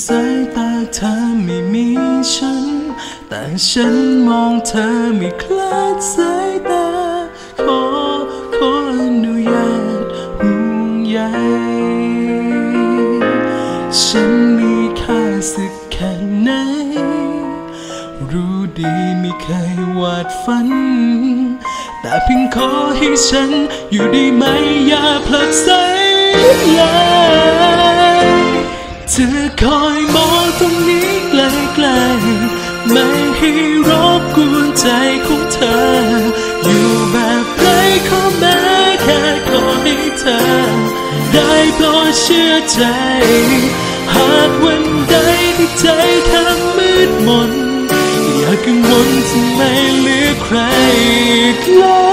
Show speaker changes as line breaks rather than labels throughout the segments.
สายตาเธอไม่มีฉัน แต่ฉันมองเธอไม่คลาดสายตา ขอขออนุญาตห่วงใยฉันมีค่าสักแค่ไหน รู้ดีไม่เคยวาดฝัน แต่เพียงขอให้ฉันอยู่ด้ไหมอย่าผลักไสเลยเธอ คอยมองตรงนี้ไกลๆไม่ให้รบกวนใจของเธอ อยู่แบบไรขอแม้แค่ขอให้เธอ ได้โปรดเชื่อใจ หากวันใดที่ใจเธอมืดมน อยากังวลที่ไม่เหลือใครอีกแล้ว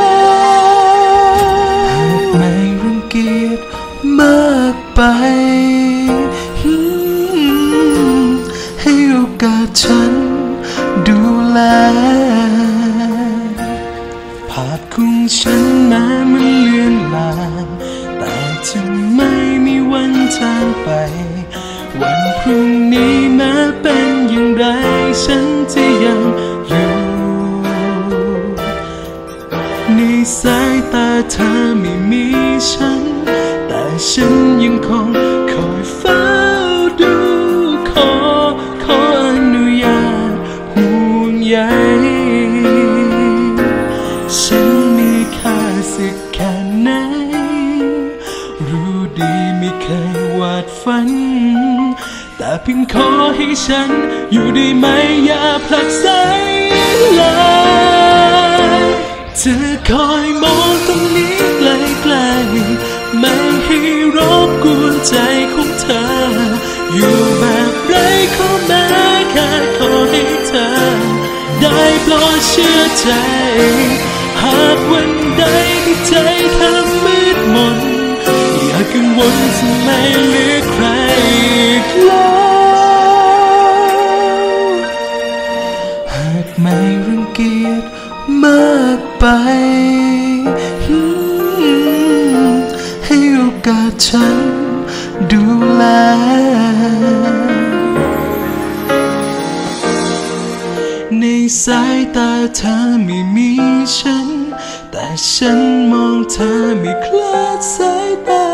กาสฉันดูแลภาพของฉันแม้มันเลือนลางแต่จะไม่มีวันจางไป วันพรุ่งนี้แม้เป็นอย่างไรฉันจะยังอยู่ในสายตาเธอไม่มีฉัน แต่ฉันยังคงคอยเฝ้า ไหน รู้ดีไม่เคยวาดฝัน แต่เพียงขอให้ฉัน อยู่ได้ไหมอย่าผลักไสเลยเธอคอยมองตรงนี้ไกลๆไม่ให้รบกวนใจของเธอ อยู่แบบไรขอแม้แค่ขอให้เธอ ได้โปรดเชื่อใจ หากวันใดที่ใจเธอมืดมนอย่ากังวลที่ไม่เหลือใครอีกแล้วหากไม่รังเกียจมากไป ให้โอกาสฉัน สายตาเธอไม่มีฉัน แต่ฉันมองเธอไม่คลาดสายตา